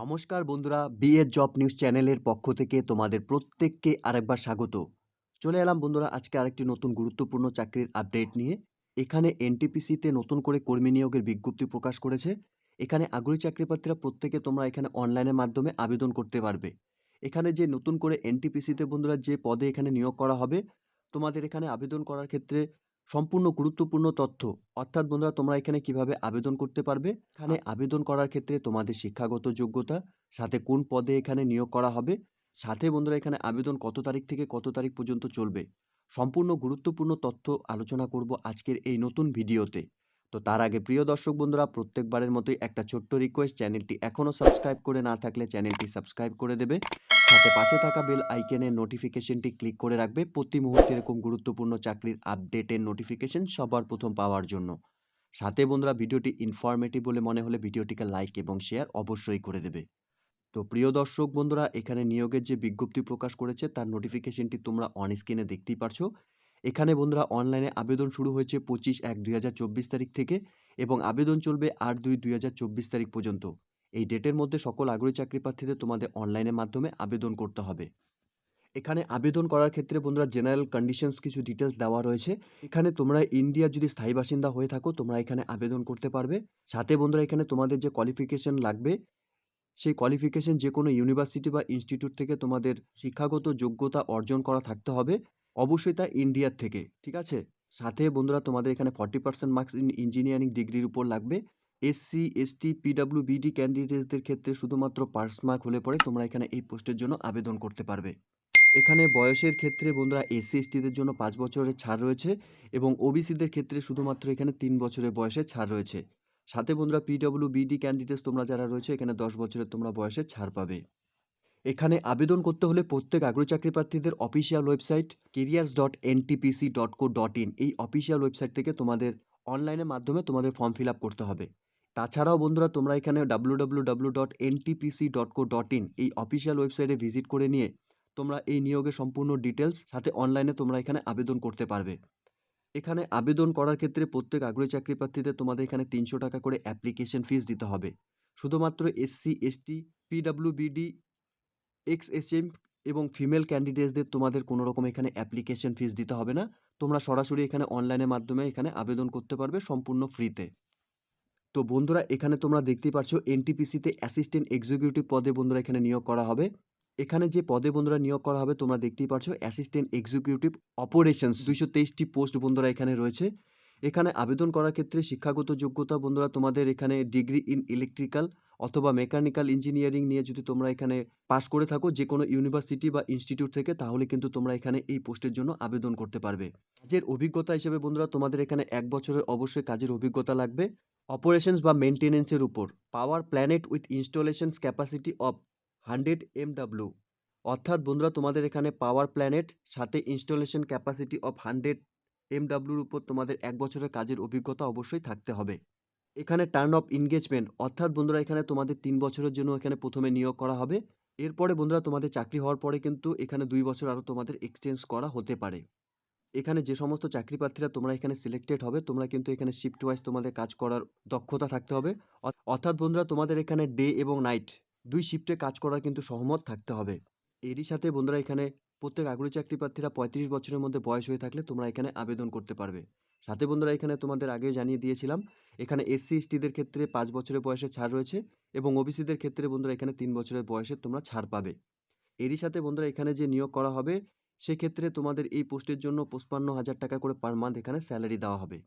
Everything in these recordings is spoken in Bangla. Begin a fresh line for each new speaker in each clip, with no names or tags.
নমস্কার বন্ধুরা, বিএস জব নিউজ চ্যানেলের পক্ষ থেকে তোমাদের প্রত্যেককে আরেকবার স্বাগত। চলে এলাম বন্ধুরা, আজকে আরেকটি নতুন গুরুত্বপূর্ণ চাকরির আপডেট নিয়ে। এখানে এনটিপিসিতে নতুন করে কর্মী নিয়োগের বিজ্ঞপ্তি প্রকাশ করেছে। এখানে আগ্রহী চাকরিপ্রার্থীরা প্রত্যেকে তোমরা এখানে অনলাইনের মাধ্যমে আবেদন করতে পারবে। এখানে যে নতুন করে এনটিপিসিতে বন্ধুরা যে পদে এখানে নিয়োগ করা হবে, তোমাদের এখানে আবেদন করার ক্ষেত্রে সম্পূর্ণ গুরুত্বপূর্ণ তথ্য। অর্থাৎ বন্ধুরা তোমরা এখানে কীভাবে আবেদন করতে পারবে? এখানে আবেদন করার ক্ষেত্রে তোমাদের শিক্ষাগত যোগ্যতা সাথে কোন পদে এখানে নিয়োগ করা হবে সাথে বন্ধুরা এখানে আবেদন কত তারিখ থেকে কত তারিখ পর্যন্ত চলবে। সম্পূর্ণ গুরুত্বপূর্ণ তথ্য আলোচনা করব আজকের এই নতুন ভিডিওতে। তো তার আগে প্রিয় দর্শক বন্ধুরা প্রত্যেকবারের মতোই একটা ছোট্ট রিকোয়েস্ট চ্যানেলটি এখনও সাবস্ক্রাইব করে না থাকলে চ্যানেলটি সাবস্ক্রাইব করে দেবে। সাথে পাশে থাকা বেল আইকনের নোটিফিকেশনটি ক্লিক করে রাখবে। প্রতি মুহূর্তে এরকম গুরুত্বপূর্ণ চাকরির আপডেটের নোটিফিকেশন সবার প্রথম পাওয়ার জন্য। সাথে বন্ধুরা, ভিডিওটি ইনফরমেটিভ বলে মনে হলে ভিডিওটিকে লাইক এবং শেয়ার অবশ্যই করে দেবে। তো প্রিয় দর্শক বন্ধুরা, এখানে নিয়োগের যে বিজ্ঞপ্তি প্রকাশ করেছে, তার নোটিফিকেশনটি তোমরা অন স্ক্রিনে দেখতেই পারছ। এখানে বন্ধুরা অনলাইনে আবেদন শুরু হয়েছে পঁচিশ এক দুই তারিখ থেকে এবং আবেদন চলবে আট দুই দুই তারিখ পর্যন্ত। এই ডেটের মধ্যে সকল আগ্রহী চাকরি প্রার্থীদের তোমাদের অনলাইনের মাধ্যমে আবেদন করতে হবে। এখানে আবেদন করার ক্ষেত্রে বন্ধুরা জেনারেল কন্ডিশনস কিছু ডিটেলস দেওয়া রয়েছে। এখানে তোমরা ইন্ডিয়ার যদি স্থায়ী বাসিন্দা হয়ে থাকো, তোমরা এখানে আবেদন করতে পারবে। সাথে বন্ধুরা এখানে তোমাদের যে কোয়ালিফিকেশন লাগবে, সেই কোয়ালিফিকেশন যে কোনো ইউনিভার্সিটি বা ইনস্টিটিউট থেকে তোমাদের শিক্ষাগত যোগ্যতা অর্জন করা থাকতে হবে। অবশ্যই তা ইন্ডিয়ার থেকে, ঠিক আছে? সাথে বন্ধুরা তোমাদের এখানে forty percent marks in engineering ডিগ্রির উপর লাগবে। এসসি এসটি পিডাব্লিউ বিডি ক্যান্ডিডেটসদের ক্ষেত্রে শুধুমাত্র পার্স মার্ক হলে পরে তোমরা এখানে এই পোস্টের জন্য আবেদন করতে পারবে। এখানে বয়সের ক্ষেত্রে বন্ধুরা এসসি এসটিদের জন্য পাঁচ বছরের ছাড় রয়েছে এবং ওবিসিদের ক্ষেত্রে শুধুমাত্র এখানে তিন বছরের বয়সে ছাড় রয়েছে। সাথে বন্ধুরা পিডব্লিউ বিডি ক্যান্ডিডেটস তোমরা যারা রয়েছে, এখানে দশ বছরের তোমরা বয়সে ছাড় পাবে। এখানে আবেদন করতে হলে প্রত্যেক আগ্রহী চাকরি প্রার্থীদের official website careers dot NTPC dot co dot in এই অফিসিয়াল ওয়েবসাইট থেকে তোমাদের অনলাইনের মাধ্যমে তোমাদের ফর্ম ফিল আপ করতে হবে। তাছাড়াও বন্ধুরা, তোমরা এখানে W dot NTPC dot co dot in এই অফিসিয়াল ওয়েবসাইটে ভিজিট করে নিয়ে তোমরা এই নিয়োগের সম্পূর্ণ ডিটেলস সাথে অনলাইনে তোমরা এখানে আবেদন করতে পারবে। এখানে আবেদন করার ক্ষেত্রে প্রত্যেক আগ্রহী চাকরি প্রার্থীদের তোমাদের এখানে তিনশো টাকা করে অ্যাপ্লিকেশন ফিস দিতে হবে। শুধুমাত্র SC ST PW BD ex SM এবং ফিমেল ক্যান্ডিডেটসদের তোমাদের কোনো রকম এখানে অ্যাপ্লিকেশন ফিস দিতে হবে না। তোমরা সরাসরি এখানে অনলাইনের মাধ্যমে এখানে আবেদন করতে পারবে সম্পূর্ণ ফ্রিতে তো বন্ধুরা, এখানে তোমরা দেখতেই পারছ এনটিপিসিতে অ্যাসিস্ট্যান্ট এক্সিকিউটিভ পদে বন্ধুরা এখানে নিয়োগ করা হবে। এখানে যে পদে বন্ধুরা নিয়োগ করা হবে, তোমরা দেখতেই পারছ অ্যাসিস্ট্যান্ট এক্সিকিউটিভ অপারেশনস দুইশো তেইশটি পোস্ট বন্ধুরা এখানে রয়েছে। এখানে আবেদন করার ক্ষেত্রে শিক্ষাগত যোগ্যতা বন্ধুরা তোমাদের এখানে ডিগ্রি ইন ইলেকট্রিক্যাল অথবা মেকানিক্যাল ইঞ্জিনিয়ারিং নিয়ে যদি তোমরা এখানে পাশ করে থাকো যে কোনো ইউনিভার্সিটি বা ইনস্টিটিউট থেকে, তাহলে কিন্তু তোমরা এখানে এই পোস্টের জন্য আবেদন করতে পারবে। কাজের অভিজ্ঞতা হিসেবে বন্ধুরা তোমাদের এখানে এক বছরের অবশ্যই কাজের অভিজ্ঞতা লাগবে। অপারেশনস বা মেনটেনেন্সের উপর power planet with installations capacity of hundred MW. অর্থাৎ বন্ধুরা, তোমাদের এখানে পাওয়ার প্ল্যানেট, সাথে ইনস্টলেশন ক্যাপাসিটি অফ হান্ড্রেড এমডাব্লিউর উপর তোমাদের এক বছরের কাজের অভিজ্ঞতা অবশ্যই থাকতে হবে। এখানে টার্ন অফ এনগেজমেন্ট, অর্থাৎ বন্ধুরা, এখানে তোমাদের তিন বছরের জন্য এখানে প্রথমে নিয়োগ করা হবে। এরপরে বন্ধুরা, তোমাদের চাকরি হওয়ার পরে কিন্তু এখানে দুই বছর আরও তোমাদের এক্সচেঞ্জ করা হতে পারে। এখানে যে সমস্ত চাকরি প্রার্থীরা তোমরা এখানে সিলেক্টেড হবে, তোমরা কিন্তু এখানে শিফট ওয়াইজ তোমাদের কাজ করার দক্ষতা থাকতে হবে। অর্থাৎ বন্ধুরা, তোমাদের এখানে ডে এবং নাইট দুই শিফটে কাজ করার কিন্তু সহমত থাকতে হবে। এরই সাথে বন্ধুরা, এখানে প্রত্যেক আগ্রহী চাকরি প্রার্থীরা পঁয়ত্রিশ বছরের মধ্যে বয়স হয়ে থাকলে তোমরা এখানে আবেদন করতে পারবে। সাথে বন্ধুরা, এখানে তোমাদের আগে জানিয়ে দিয়েছিলাম, এখানে এসসি এসটিদের ক্ষেত্রে পাঁচ বছরের বয়সে ছাড় রয়েছে এবং ওবিসিদের ক্ষেত্রে বন্ধুরা, এখানে তিন বছরের বয়সে তোমরা ছাড় পাবে। এরই সাথে বন্ধুরা, এখানে যে নিয়োগ করা হবে সেক্ষেত্রে তোমাদের এই পোস্টের জন্য পঁচপান্ন হাজার টাকা করে পার মান্থ এখানে স্যালারি দেওয়া হবে।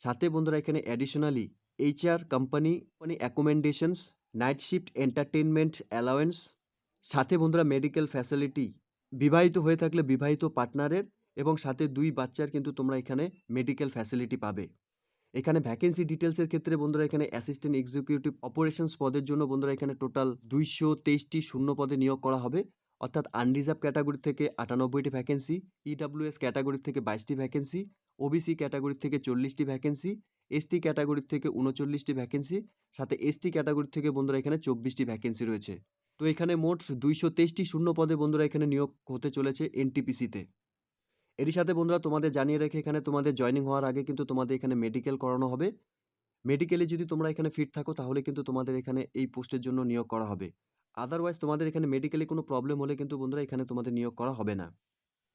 সাথে বন্ধুরা এখানে অ্যাডিশনালি এইচআর কোম্পানি মানে accommodations night shift entertainment allowance সাথে বন্ধুরা মেডিকেল ফ্যাসিলিটি বিবাহিত হয়ে থাকলে বিবাহিত পার্টনারের এবং সাথে দুই বাচ্চার কিন্তু তোমরা এখানে মেডিকেল ফ্যাসিলিটি পাবে। এখানে ভ্যাকেন্সি ডিটেলসের ক্ষেত্রে বন্ধুরা এখানে অ্যাসিস্ট্যান্ট এক্সিকিউটিভ অপারেশনস পদের জন্য বন্ধুরা এখানে টোটাল দুইশো তেইশটি শূন্য পদে নিয়োগ করা হবে। অর্থাৎ আনরিজার্ভ ক্যাটাগরি থেকে আটানব্বইটি ভ্যাকেন্সি ইডাব্লিউএস ক্যাটাগরি থেকে বাইশটি ভ্যাকেন্সি ওবিসি ক্যাটাগরি থেকে চল্লিশটি ভ্যাকেন্সি এসটি ক্যাটাগরি থেকে উনচল্লিশটি ভ্যাকেন্সি সাথে এসটি ক্যাটাগরি থেকে বন্ধুরা এখানে চব্বিশটি ভ্যাকেন্সি রয়েছে। তো এখানে মোট দুইশো তেইশটি শূন্য পদে বন্ধুরা এখানে নিয়োগ হতে চলেছে এনটিপিসিতে এরই সাথে বন্ধুরা তোমাদের জানিয়ে রেখে এখানে তোমাদের জয়েনিং হওয়ার আগে কিন্তু তোমাদের এখানে মেডিকেল করানো হবে। মেডিকেলে যদি তোমরা এখানে ফিট থাকো তাহলে কিন্তু তোমাদের এখানে এই পোস্টের জন্য নিয়োগ করা হবে। আদারওয়াইজ তোমাদের এখানে মেডিকেলি কোনো প্রবলেম হলে কিন্তু বন্ধুরা এখানে তোমাদের নিয়োগ করা হবে না।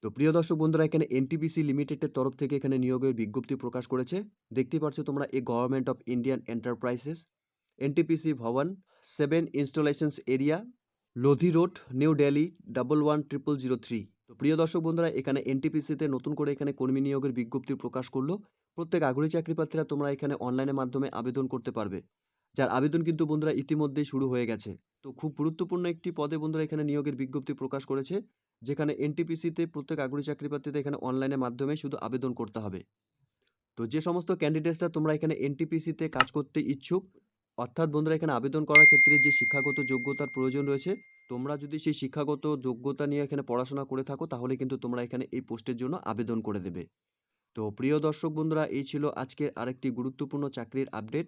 তো প্রিয় দর্শক বন্ধুরা, এখানে এনটিপিসি লিমিটেডের তরফ থেকে এখানে নিয়োগের বিজ্ঞপ্তি প্রকাশ করেছে। দেখতেই পাচ্ছ তোমরা এই government of Indian enterprises NTPC Bhavan seven installations area Lodhi road, New Delhi double one triple zero three তো প্রিয় দর্শক বন্ধুরা, এখানে এনটিপিসিতে নতুন করে এখানে কর্মী নিয়োগের বিজ্ঞপ্তি প্রকাশ করল। প্রত্যেক আগ্রহী চাকরিপ্রার্থীরা তোমরা এখানে অনলাইনের মাধ্যমে আবেদন করতে পারবে। যার আবেদন কিন্তু বন্ধুরা ইতিমধ্যেই শুরু হয়ে গেছে। তো খুব গুরুত্বপূর্ণ একটি পদে বন্ধুরা এখানে নিয়োগের বিজ্ঞপ্তি প্রকাশ করেছে, যেখানে এনটিপিসিতে প্রত্যেক আগ্রহী চাকরিপ্রার্থীদের এখানে অনলাইনের মাধ্যমে শুধু আবেদন করতে হবে। তো যে সমস্ত ক্যান্ডিডেটসরা তোমরা এখানে এনটিপিসিতে কাজ করতে ইচ্ছুক, অর্থাৎ বন্ধুরা এখানে আবেদন করার ক্ষেত্রে যে শিক্ষাগত যোগ্যতার প্রয়োজন রয়েছে, তোমরা যদি সেই শিক্ষাগত যোগ্যতা নিয়ে এখানে পড়াশোনা করে থাকো, তাহলে কিন্তু তোমরা এখানে এই পোস্টের জন্য আবেদন করে দেবে। তো প্রিয় দর্শক বন্ধুরা, এই ছিল আজকে আরেকটি গুরুত্বপূর্ণ চাকরির আপডেট